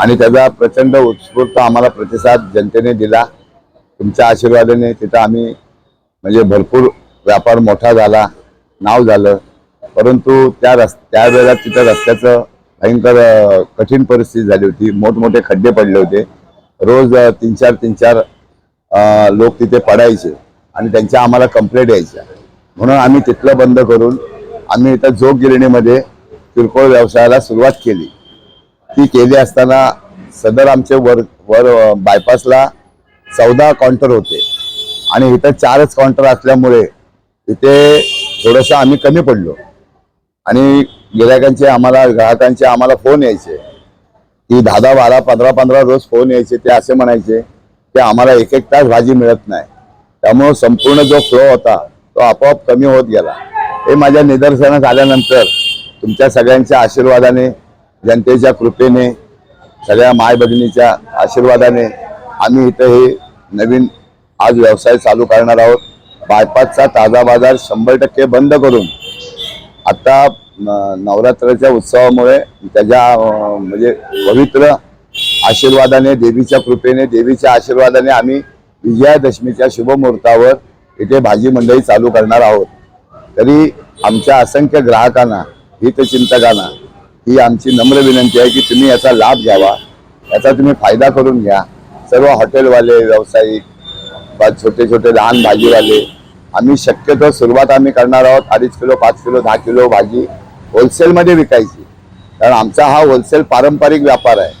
आणि त्याचा प्रचंड उत्स्फूर्त आम्हाला प्रतिसाद जनतेने दिला. तुमच्या आशीर्वादाने तिथं आम्ही म्हणजे भरपूर व्यापार मोठा झाला नाव झालं. परंतु त्या रस् त्यावेळेला तिथं रस्त्याचं भयंकर कठीण परिस्थिती झाली होती. मोठमोठे खड्डे पडले होते. रोज तीन चार तीन चार लोक तिथे पडायचे आणि त्यांच्या आम्हाला कंप्लेंट यायच्या. म्हणून आम्ही तिथलं बंद करून आम्ही इथं जोग गिरणीमध्ये किरकोळ व्यवसायाला सुरुवात केली. ती केली असताना सदर आमचे वर वर बायपासला चौदा काउंटर होते. आणि इथं चारच काउंटर असल्यामुळे इथे थोडंसं आम्ही कमी पडलो. आणि गिरायकांचे आम्हाला ग्राहकांचे आम्हाला फोन यायचे. की दहा दहा बारा पंधरा पंधरा रोज फोन यायचे ते असे म्हणायचे की आम्हाला एक एक तास भाजी मिळत नाही. त्यामुळं संपूर्ण जो फ्लो होता तो आपोआप कमी होत गेला. हे माझ्या निदर्शनास आल्यानंतर तुमच्या सगळ्यांच्या आशीर्वादाने जनतेच्या कृपेने सगळ्या माय भगिनीच्या आशीर्वादाने आम्ही इथं हे नवीन आज व्यवसाय चालू करणार आहोत. बायपासचा ताजा बाजार शंभर टक्के बंद करून आता न- नवरात्राच्या उत्सवामुळे त्याच्या म्हणजे पवित्र आशीर्वादाने देवीच्या कृपेने देवीच्या आशीर्वादाने आम्ही विजयादशमीच्या शुभमुहूर्तावर इथे भाजी मंडई चालू करणार आहोत. तरी आमच्या असंख्य ग्राहकांना हितचिंतकांना ही आमची नम्र विनंती आहे की तुम्ही याचा लाभ घ्यावा. याचा तुम्ही फायदा करून घ्या. सर्व हॉटेलवाले व्यावसायिक छोटे छोटे लहान भाजीवाले आम्ही शक्यतो सुरुवात आम्ही करणार आहोत. अडीच किलो पाच किलो दहा किलो भाजी होलसेलमध्ये विकायची. कारण आमचा हा होलसेल पारंपरिक व्यापार आहे.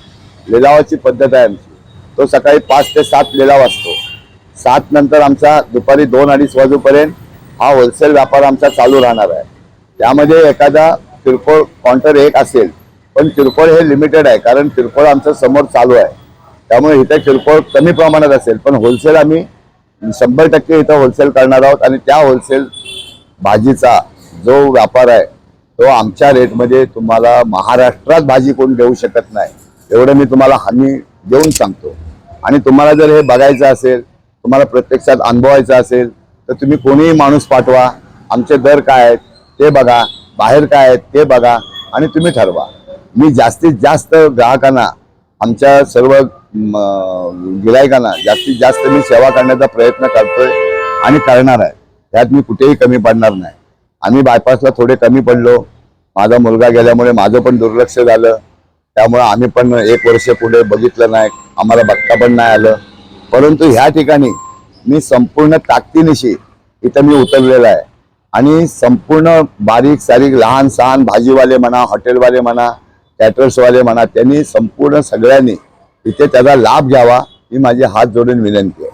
लिलावाची पद्धत आहे आमची. तो सकाळी पाच ते सात लिलाव असतो. सात नंतर आमचा दुपारी दोन अडीच वाजूपर्यंत हा होलसेल व्यापार आमचा चालू राहणार आहे. त्यामध्ये एखादा किरकोळ काउंटर एक असेल पण किरकोळ हे लिमिटेड आहे कारण किरकोळ आमचं समोर चालू आहे. त्यामुळे इथे किरकोळ कमी प्रमाणात असेल पण होलसेल आम्ही शंभर टक्के इथं होलसेल करणार आहोत आणि त्या होलसेल भाजीचा जो व्यापार आहे तो आमच्या रेटमध्ये तुम्हाला महाराष्ट्रात भाजी कोण देऊ शकत नाही एवढं मी तुम्हाला हमी देऊन सांगतो. आणि तुम्हाला जर हे बघायचं असेल तुम्हाला प्रत्यक्षात अनुभवायचं असेल तर तुम्ही कोणीही माणूस पाठवा आमचे दर काय आहेत ते बघा. बाहेर काय आहेत ते बघा आणि तुम्ही ठरवा. मी जास्तीत जास्त ग्राहकांना आमच्या सर्व म, गिरायकांना जास्तीत जास्त मी सेवा करण्याचा प्रयत्न करतोय आणि करणार आहे. त्यात मी कुठेही कमी पडणार नाही. आम्ही बायपासला थोडे कमी पडलो. माझा मुलगा गेल्यामुळे माझं पण दुर्लक्ष झालं. त्यामुळे आम्ही पण एक वर्ष पुढे बघितलं नाही. आम्हाला बघता पण नाही आलं. परंतु ह्या ठिकाणी मी संपूर्ण ताकदीनिशी इथं मी उतरलेला आहे. आणि संपूर्ण बारीक सारीक लहान सहान भाजीवाले म्हणा हॉटेलवाले म्हणा कॅटर्सवाले म्हणा त्यांनी संपूर्ण सगळ्यांनी इथे त्याचा लाभ घ्यावा ही माझी हात जोडून विनंती आहे.